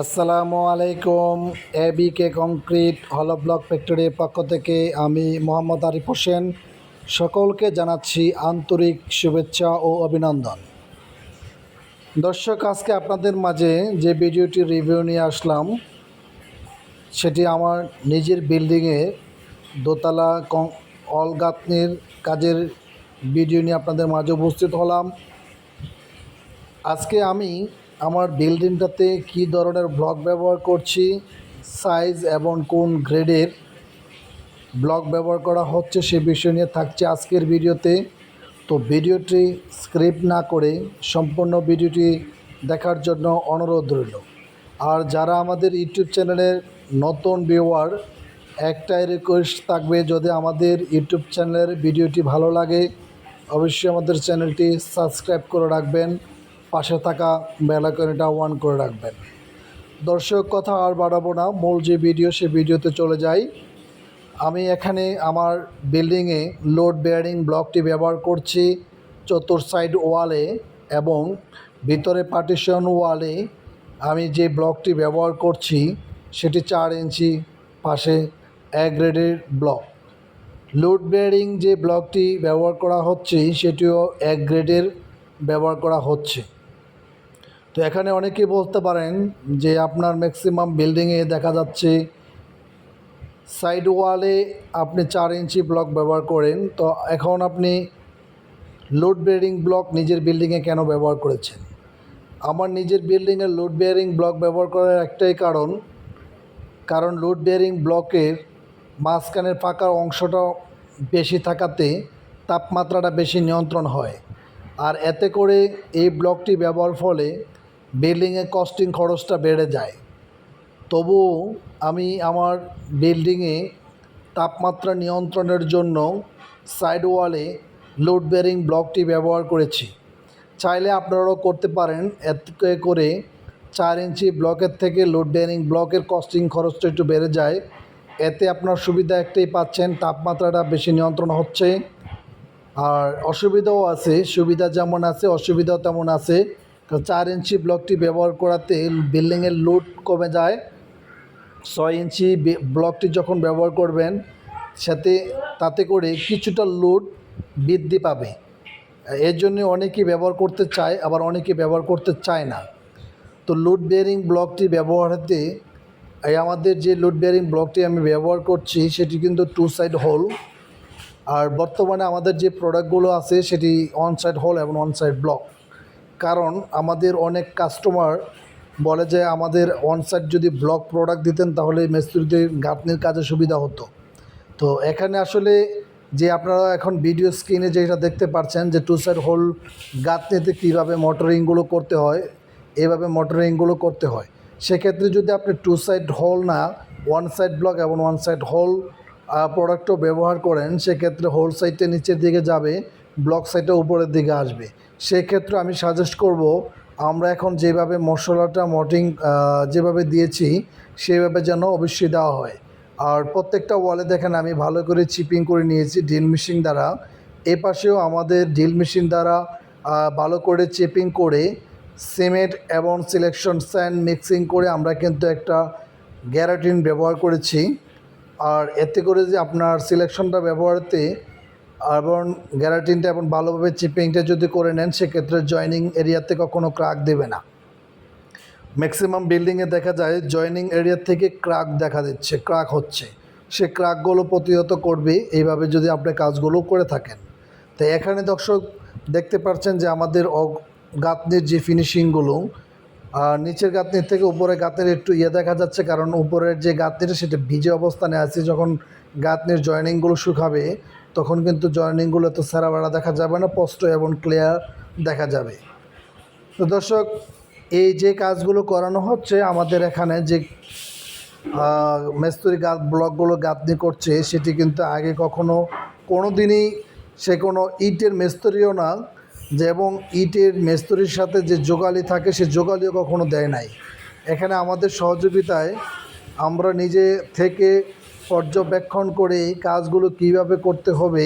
আসসালামু আলাইকুম AB K concrete hollow block ফ্যাক্টরির পক্ষ থেকে আমি মোহাম্মদ আরিফ হোসেন সকলকে জানাচ্ছি আন্তরিক শুভেচ্ছা ও অভিনন্দন। দর্শক, আজকে আপনাদের মাঝে যে ভিডিওটি রিভিউ নিয়ে আসলাম, সেটি আমার নিজের বিল্ডিংয়ে দোতলা কং অলগাতনির কাজের ভিডিও নিয়ে আপনাদের মাঝে উপস্থিত হলাম। আজকে আমি আমার বিল্ডিংটাতে কী ধরনের ব্লক ব্যবহার করছি, সাইজ এবং কোন গ্রেডের ব্লক ব্যবহার করা হচ্ছে সে বিষয় নিয়ে থাকছে আজকের ভিডিওতে। তো ভিডিওটি স্ক্রিপ্ট না করে সম্পূর্ণ ভিডিওটি দেখার জন্য অনুরোধ রইল। আর যারা আমাদের ইউটিউব চ্যানেলের নতুন ভিউয়ার, একটাই রিকোয়েস্ট থাকবে, যদি আমাদের ইউটিউব চ্যানেলের ভিডিওটি ভালো লাগে, অবশ্যই আমাদের চ্যানেলটি সাবস্ক্রাইব করে রাখবেন। পাশে থাকা বেলাকনিটা অন করে রাখবেন। দর্শক, কথা আর বাড়াবো না। মূল যে ভিডিও সে ভিডিওতে চলে যাই। আমি এখানে আমার বিল্ডিংয়ে লোড বেয়ারিং ব্লকটি ব্যবহার করছি চতুর সাইড ওয়ালে এবং ভিতরে পার্টিশন ওয়ালে আমি যে ব্লকটি ব্যবহার করছি, সেটি চার ইঞ্চি পাশে এক গ্রেডের ব্লক লোড বেয়ারিং যে ব্লকটি ব্যবহার করা হচ্ছে, সেটিও এক গ্রেডের ব্যবহার করা হচ্ছে। তো এখানে অনেকেই বলতে পারেন যে আপনার ম্যাক্সিমাম বিল্ডিংয়ে দেখা যাচ্ছে সাইড ওয়ালে আপনি চার ইঞ্চি ব্লক ব্যবহার করেন। তো এখন আপনি লোড বেয়ারিং ব্লক নিজের বিল্ডিংয়ে কেন ব্যবহার করেছেন? আমার নিজের বিল্ডিংয়ে লোড বেয়ারিং ব্লক ব্যবহার করার একটাই কারণ কারণ লোড বেয়ারিং ব্লকের মাঝখানের ফাঁকা অংশটা বেশি থাকাতে তাপমাত্রাটা বেশি নিয়ন্ত্রণ হয়। আর এতে করে এই ব্লকটি ব্যবহার ফলে বিল্ডিংয়ে কস্টিং খরচটা বেড়ে যায়। তবুও আমি আমার বিল্ডিংয়ে তাপমাত্রা নিয়ন্ত্রণের জন্য সাইড ওয়ালে লোড বেয়ারিং ব্লকটি ব্যবহার করেছি। চাইলে আপনারাও করতে পারেন, এতে করে চার ইঞ্চি ব্লকের থেকে লোড বেয়ারিং ব্লকের কস্টিং খরচটা একটু বেড়ে যায়। এতে আপনার সুবিধা একটাই পাচ্ছেন, তাপমাত্রাটা বেশি নিয়ন্ত্রণ হচ্ছে। আর অসুবিধাও আছে, সুবিধা যেমন আছে, অসুবিধাও তেমন আছে। তো চার ইঞ্চি ব্লকটি ব্যবহার করাতে বিল্ডিংয়ের লোড কমে যায়। ছয় ইঞ্চি ব্লকটি যখন ব্যবহার করবেন, সাথে তাতে করে কিছুটা লোড বৃদ্ধি পাবে। এর জন্য অনেকেই ব্যবহার করতে চায়, আবার অনেকে ব্যবহার করতে চায় না। তো লোড বেয়ারিং ব্লকটি ব্যবহারেতে, এই আমাদের যে লোড বেয়ারিং ব্লকটি আমি ব্যবহার করছি, সেটি কিন্তু টু সাইড হোল আর বর্তমানে আমাদের যে প্রোডাক্টগুলো আছে, সেটি অন সাইড হোল এবং অন সাইড ব্লক কারণ আমাদের অনেক কাস্টমার বলে যে আমাদের অন সাইড যদি ব্লক প্রোডাক্ট দিতেন তাহলে মিস্ত্রিদের গাঁথনির কাজে সুবিধা হতো। তো এখানে আসলে যে আপনারা এখন ভিডিও স্ক্রিনে যেটা দেখতে পাচ্ছেন যে টু সাইড হোল গাঁথনিতে কীভাবে মোটরিংগুলো করতে হয়, এভাবে মোটরিংগুলো করতে হয়। সেক্ষেত্রে যদি আপনি টু সাইড হোল না ওয়ান সাইড ব্লক এবং ওয়ান সাইড হোল প্রোডাক্টও ব্যবহার করেন, সেক্ষেত্রে হোল সাইডটা নিচের দিকে যাবে ব্লক সাইডটা উপরের দিকে আসবে। সেক্ষেত্রে আমি সাজেস্ট করব, আমরা এখন যেভাবে মশলাটা মটিং যেভাবে দিয়েছি, সেভাবে যেন অবশ্যই দেওয়া হয়। আর প্রত্যেকটা ওয়ালে দেখেন, আমি ভালো করে চিপিং করে নিয়েছি ড্রিল মেশিন দ্বারা। এ পাশেও আমাদের ড্রিল মেশিন দ্বারা ভালো করে চিপিং করে সিমেন্ট এবং সিলেকশন স্যান্ড মিক্সিং করে আমরা কিন্তু একটা গ্যারাটিন ব্যবহার করেছি। আর এতে করে যে আপনার সিলেকশনটা ব্যবহারতে এবং গ্যারাটিনটা এবং ভালোভাবে চিপিংটা যদি করে নেন, সেক্ষেত্রে জয়নিং এরিয়াতে কখনো ক্রাক দেবে না। ম্যাক্সিমাম বিল্ডিংয়ে দেখা যায় জয়নিং এরিয়া থেকে ক্রাক দেখা দিচ্ছে, ক্রাক হচ্ছে। সে ক্রাকগুলো প্রতিহত করবে, এইভাবে যদি আপনি কাজগুলো করে থাকেন। তো এখানে দর্শক দেখতে পাচ্ছেন যে আমাদের গাঁথনির যে ফিনিশিংগুলো নিচের গাঁথনির থেকে উপরে গাঁথনির একটু ইয়ে দেখা যাচ্ছে, কারণ উপরের যে গাঁথনিটা সেটা ভিজে অবস্থানে আছে। যখন গাঁতনির জয়নিংগুলো শুকাবে তখন কিন্তু জয়নিংগুলো তো সারা বেড়া দেখা যাবে না, স্পষ্ট এবং ক্লিয়ার দেখা যাবে। তো দর্শক, এই যে কাজগুলো করানো হচ্ছে, আমাদের এখানে যে মেস্তুরি গাছ ব্লকগুলো গাঁথনি করছে, সেটি কিন্তু আগে কখনো কোনো দিনই সে কোনো ইটের মেস্তরিও না, যে এবং ইটের মেস্তরির সাথে যে যোগালি থাকে, সে যোগালিও কখনো দেয় নাই। এখানে আমাদের সহযোগিতায় আমরা নিজে থেকে পর্যবেক্ষণ করে এই কাজগুলো কীভাবে করতে হবে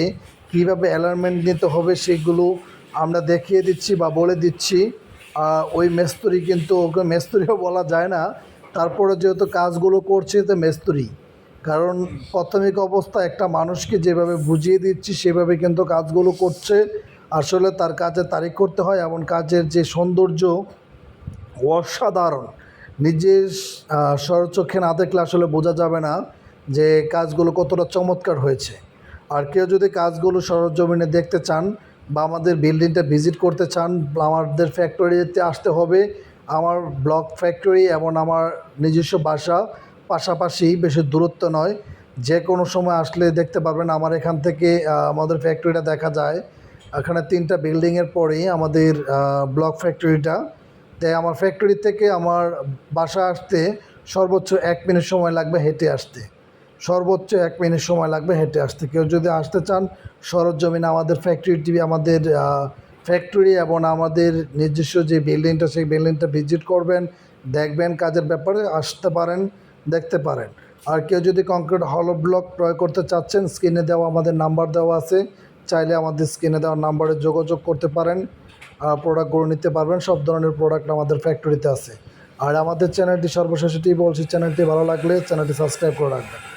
কীভাবে অ্যালার্মেন্ট নিতে হবে সেগুলো আমরা দেখিয়ে দিচ্ছি বা বলে দিচ্ছি। ওই মেস্তরি কিন্তু ওকে মেস্তরিও বলা যায় না। তারপরে যেহেতু কাজগুলো করছে তো মেস্তুরি। কারণ প্রাথমিক অবস্থা একটা মানুষকে যেভাবে বুঝিয়ে দিচ্ছি সেভাবে কিন্তু কাজগুলো করছে। আসলে তার কাজে তারিখ করতে হয় এমন কাজের যে সৌন্দর্য অসাধারণ। নিজের আহ, স্বরচক্ষে না দেখলে আসলে বোঝা যাবে না। যে কাজগুলো কতটা চমৎকার হয়েছে। আর কেউ যদি কাজগুলো সরজমিনে দেখতে চান বা আমাদের বিল্ডিংটা ভিজিট করতে চান, আমাদের ফ্যাক্টরিতে আসতে হবে। আমার ব্লক ফ্যাক্টরি এবং আমার নিজস্ব বাসা পাশাপাশি বেশি দূরত্ব নয়। যে কোনো সময় আসলে দেখতে পারবেন আমার এখান থেকে আমাদের ফ্যাক্টরিটা দেখা যায়। এখানে তিনটা বিল্ডিংয়ের পরেই আমাদের ব্লক ফ্যাক্টরিটা। তাই আমার ফ্যাক্টরি থেকে আমার বাসা আসতে সর্বোচ্চ এক মিনিট সময় লাগবে হেঁটে আসতে। সর্বোচ্চ এক মিনিট সময় লাগবে হেঁটে আসতে। কেউ যদি আসতে চান, সরজমিনে আমাদের ফ্যাক্টরি টিভি আমাদের ফ্যাক্টরি এবং আমাদের নিজস্ব যে বিল্ডিংটা সেই বিল্ডিংটা ভিজিট করবেন, দেখবেন কাজের ব্যাপারে, আসতে পারেন, দেখতে পারেন। আর কেউ যদি কংক্রিট হলো ব্লক ক্রয় করতে চাচ্ছেন স্ক্রিনে দেওয়া আমাদের নাম্বার দেওয়া আছে। চাইলে আমাদের স্ক্রিনে দেওয়া নাম্বারে যোগাযোগ করতে পারেন আর প্রোডাক্টগুলো নিতে পারবেন, সব ধরনের প্রোডাক্ট আমাদের ফ্যাক্টরিতে আছে। আর আমাদের চ্যানেলটি সর্বশেষ এটি বলছি চ্যানেলটি ভালো লাগলে চ্যানেলটি সাবস্ক্রাইব করে রাখবেন।